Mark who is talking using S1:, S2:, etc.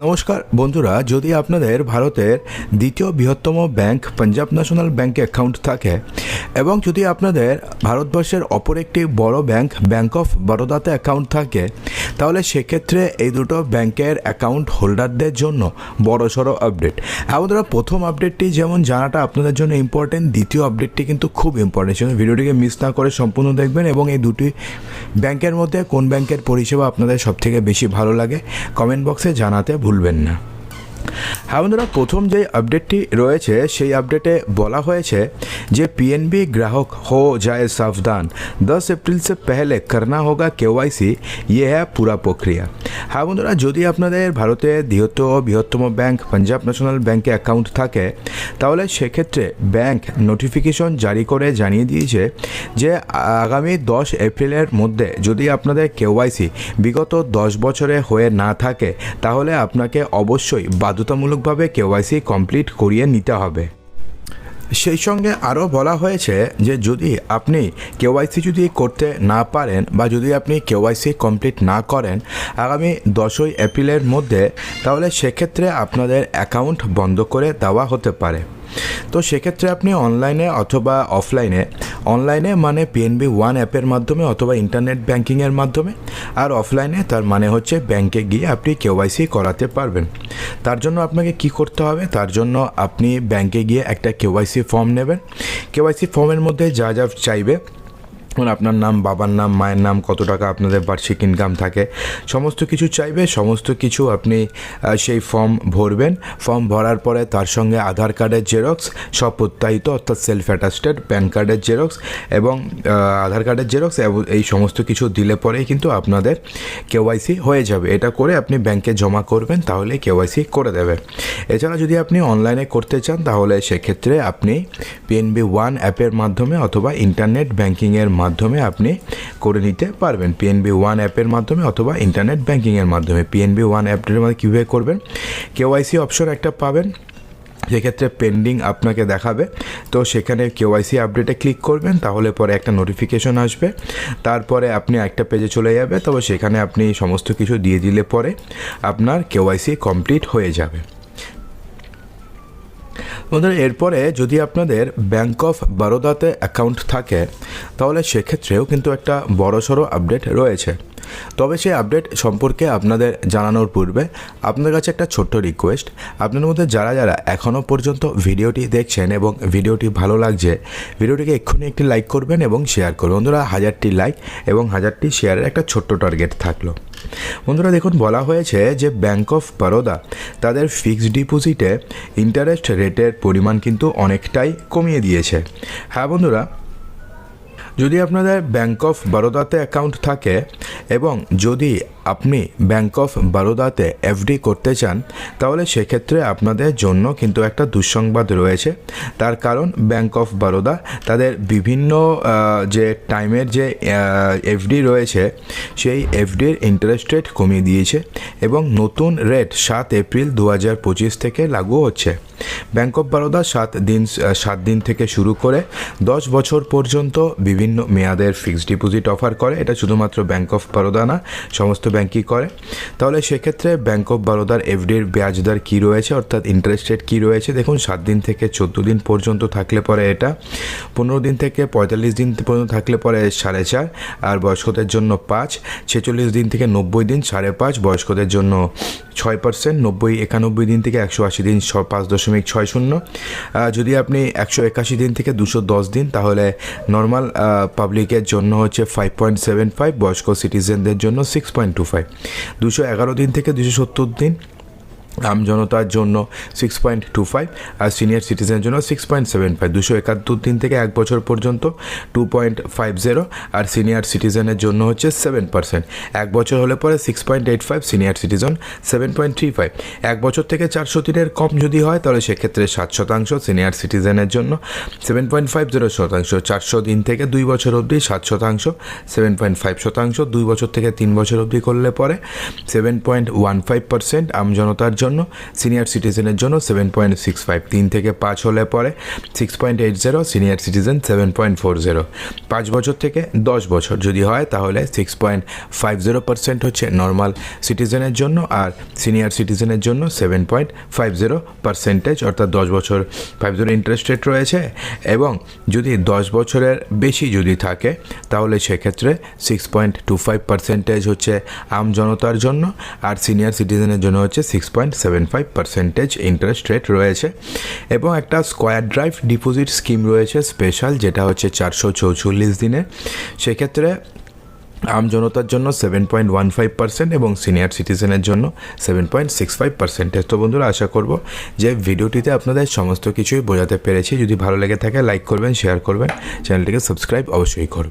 S1: নমস্কার, বন্ধুরা, যদি আপনাদের ভারতের দ্বিতীয় বৃহত্তম ব্যাংক পাঞ্জাব ন্যাশনাল ব্যাংকে অ্যাকাউন্ট থাকে এবং যদি আপনাদের ভারতবর্ষের অপর একটি বড় ব্যাংক ব্যাংক অফ বরোদাতে অ্যাকাউন্ট থাকে, তাহলে সেক্ষেত্রে এই দুটো ব্যাংকের অ্যাকাউন্ট হোল্ডারদের জন্য বড়সড় আপডেট। হ্যাঁ বন্ধুরা, প্রথম আপডেটটি যেমন জানাটা আপনাদের জন্য ইম্পর্টেন্ট দ্বিতীয় আপডেটটি কিন্তু খুব ইম্পর্টেন্ট সেজন্য ভিডিওটিকে মিস না করে সম্পূর্ণ দেখবেন এবং এই দুটি ব্যাংকের মধ্যে কোন ব্যাংকের পরিষেবা আপনাদের সবথেকে বেশি ভালো লাগে কমেন্ট বক্সে জানাতে ভুলবেন না হ্যাঁ বন্ধুরা প্রথম যে আপডেটটি রয়েছে সেই আপডেটে বলা হয়েছে যে पीएनबी ग्राहक हो जाए सावधान 10 अप्रैल से पहले करना होगा केवाईसी ये है पूरा प्रक्रिया হ্যাঁ বন্ধুরা, যদি আপনাদের ভারতে বৃহত্তম বৃহত্তম ব্যাংক পাঞ্জাব ন্যাশনাল ব্যাংকে অ্যাকাউন্ট থাকে, তাহলে সেক্ষেত্রে ব্যাংক নোটিফিকেশন জারি করে জানিয়ে দিয়েছে যে, আগামী দশ এপ্রিলের মধ্যে যদি আপনাদের কেওয়াইসি বিগত দশ বছরে হয়ে না থাকে, তাহলে আপনাকে অবশ্যই বাধ্যতামূলকভাবে কেওয়াইসি কমপ্লিট করিয়ে নিতে হবে। সেই সঙ্গে আরও বলা হয়েছে যে যদি আপনি কেওয়াইসি যদি করতে না পারেন বা যদি আপনি কেওয়াইসি কমপ্লিট না করেন আগামী দশই এপ্রিলের মধ্যে, তাহলে সেক্ষেত্রে আপনাদের অ্যাকাউন্ট বন্ধ করে দেওয়া হতে পারে। তো সেক্ষেত্রে আপনি অনলাইনে অথবা অফলাইনে অনলাইনে মানে পিএনবি ওয়ান অ্যাপের মাধ্যমে অথবা ইন্টারনেট ব্যাংকিংয়ের মাধ্যমে, আর অফলাইনে তার মানে হচ্ছে ব্যাংকে গিয়ে আপনি কেওয়াইসি করাতে পারবেন। তার জন্য আপনাকে কি করতে হবে? তার জন্য আপনি ব্যাংকে গিয়ে একটা কেওয়াইসি ফর্ম নেবেন। কেওয়াইসি ফর্মের মধ্যে যা যা চাইবে যেমন আপনার নাম, বাবার নাম, মায়ের নাম, কত টাকা আপনাদের বার্ষিক ইনকাম থাকে। সমস্ত কিছু চাইবে, সমস্ত কিছু আপনি সেই ফর্ম ভরবেন। ফর্ম ভরার পরে তার সঙ্গে আধার কার্ডের জেরক্স সব প্রত্যাহিত অর্থাৎ সেলফ অ্যাটাস্টেড প্যান কার্ডের জেরক্স এবং আধার কার্ডের জেরক্স এই সমস্ত কিছু দিলে পরেই কিন্তু আপনাদের কেওয়াইসি হয়ে যাবে। এটা করে আপনি ব্যাংকে জমা করবেন, তাহলে কেওয়াইসি করে দেবে। এছাড়া যদি আপনি অনলাইনে করতে চান, তাহলে সেক্ষেত্রে আপনি পিএনবি ওয়ান অ্যাপের মাধ্যমে অথবা ইন্টারনেট ব্যাংকিংয়ের মাধ্যমে আপনি করে নিতে পারবেন। পিএনবি ওয়ান অ্যাপের মাধ্যমে অথবা ইন্টারনেট ব্যাংকিংয়ের মাধ্যমে। পিএনবি ওয়ান অ্যাপের মধ্যে কীভাবে করবেন? কেওয়াইসি অপশন একটা পাবেন। সেক্ষেত্রে পেন্ডিং আপনাকে দেখাবে। তো সেখানে কেওয়াইসি আপডেটে ক্লিক করবেন, তাহলে পরে একটা নোটিফিকেশন আসবে। তারপরে আপনি একটা পেজে চলে যাবে, তবে সেখানে আপনি সমস্ত কিছু দিয়ে দিলে পরে আপনার কেওয়াইসি কমপ্লিট হয়ে যাবে। বন্ধুরা এরপরে যদি আপনাদের ব্যাঙ্ক অফ বরোদাতে অ্যাকাউন্ট থাকে, তাহলে সেক্ষেত্রেও কিন্তু একটা বড়সড় আপডেট রয়েছে। তবে সেই আপডেট সম্পর্কে আপনাদের জানানোর পূর্বে আপনাদের কাছে একটা ছোট্ট রিকোয়েস্ট আপনাদের মধ্যে যারা যারা এখনও পর্যন্ত ভিডিওটি দেখছেন এবং ভিডিওটি ভালো লাগছে, ভিডিওটিকে এক্ষুনি একটি লাইক করবেন এবং শেয়ার করবেন। বন্ধুরা, হাজারটি লাইক এবং হাজারটি শেয়ারের একটা ছোট্ট টার্গেট থাকল। বন্ধুরা, দেখুন, বলা হয়েছে যে ব্যাংক অফ বরোদা তাদের ফিক্সড ডিপোজিটে ইন্টারেস্ট রেটের পরিমাণ কিন্তু অনেকটাই কমিয়ে দিয়েছে। হ্যাঁ বন্ধুরা যদি আপনাদের ব্যাংক অফ বরোদাতে অ্যাকাউন্ট থাকে এবং যদি আপনি ব্যাংক অফ বারোদাতে এফডি করতে চান, তাহলে সেক্ষেত্রে আপনাদের জন্য কিন্তু একটা দুঃসংবাদ রয়েছে। তার কারণ ব্যাংক অফ বারোদা তাদের বিভিন্ন যে টাইমের যে এফডি রয়েছে, সেই এফডির ইন্টারেস্ট রেট কমিয়ে দিয়েছে এবং নতুন রেট সাত এপ্রিল দু হাজার পঁচিশ থেকে লাগু হচ্ছে। ব্যাংক অফ বারোদা সাত দিন সাত দিন থেকে শুরু করে দশ বছর পর্যন্ত বিভিন্ন মেয়াদের ফিক্সড ডিপোজিট অফার করে। এটা শুধুমাত্র ব্যাংক অফ বরোদা না, সমস্ত ব্যাংকই করে? তাহলে সেক্ষেত্রে ব্যাঙ্ক অফ বরোদার এফডির ব্যাজ দর কী রয়েছে? অর্থাৎ ইন্টারেস্ট রেট কী রয়েছে? দেখুন, সাত দিন থেকে চোদ্দ দিন পর্যন্ত থাকলে পরে এটা, পনেরো দিন থেকে পঁয়তাল্লিশ দিন পর্যন্ত থাকলে পরে সাড়ে চার, আর বয়স্কদের জন্য পাঁচ, ছেচল্লিশ দিন থেকে নব্বই দিন সাড়ে পাঁচ, বয়স্কদের জন্য ছয় পার্সেন্ট নব্বই, একানব্বই দিন থেকে একশো আশি দিন ছ পাঁচ দশমিক ছয় শূন্য। যদি আপনি একশো একাশি দিন থেকে দুশো দশ দিন, তাহলে নর্মাল পাবলিকের জন্য হচ্ছে ফাইভ পয়েন্ট সেভেন ফাইভ বয়স্ক সিটিজেনদের জন্য সিক্স পয়েন্ট টু ফাইভ দুশো এগারো দিন থেকে দুশো সত্তর দিন। আম জনতার জন্য সিক্স পয়েন্ট টু ফাইভ আর সিনিয়র সিটিজেনের জন্য সিক্স পয়েন্ট সেভেন ফাইভ দুশো একাত্তর দিন থেকে এক বছর পর্যন্ত টু পয়েন্ট ফাইভ জিরো আর সিনিয়র সিটিজেনের জন্য হচ্ছে সেভেন পার্সেন্ট এক বছর হলে পরে six point eight five senior citizen seven point three five এক বছর থেকে চারশো দিনের কম যদি হয়, তাহলে সেক্ষেত্রে সাত শতাংশ সিনিয়র সিটিজেনের জন্য সেভেন পয়েন্ট ফাইভ জিরো শতাংশ। চারশো দিন থেকে দুই বছর অবধি সাত শতাংশ সেভেন পয়েন্ট ফাইভ শতাংশ। দুই বছর থেকে তিন বছর অবধি করলে পরে seven point one five percent আম জনতার জন্য জন্য সিনিয়র সিটিজেনের জন্য সেভেন পয়েন্ট সিক্স ফাইভ তিন থেকে পাঁচ হলে পরে six point eight zero senior citizen seven point four zero পাঁচ বছর থেকে দশ বছর যদি হয়, তাহলে six point five zero percent হচ্ছে নর্মাল সিটিজেনের জন্য আর সিনিয়র সিটিজেনের জন্য seven point five zero percentage অর্থাৎ দশ বছর ফাইভ জিরো ইন্টারেস্ট রেট রয়েছে। এবং যদি দশ বছরের বেশি যদি থাকে, তাহলে সেক্ষেত্রে six point two five percentage হচ্ছে আম জনতার জন্য আর সিনিয়র সিটিজেনের জন্য হচ্ছে six point seven five percentage interest rate রয়েছে এবং একটা স্কোয়ার ড্রাইভ ডিপোজিট স্কিম রয়েছে স্পেশাল যেটা হচ্ছে চারশো চৌচল্লিশ দিনে। সেক্ষেত্রে আম জনতার জন্য seven point one five percent এবং সিনিয়র সিটিজেনের জন্য seven point six five percentage তো বন্ধুরা, আশা করব যে ভিডিওটিতে আপনাদের সমস্ত কিছুই বোঝাতে পেরেছি। যদি ভালো লেগে থাকে লাইক করবেন শেয়ার করবেন। চ্যানেলটিকে সাবস্ক্রাইব অবশ্যই করবেন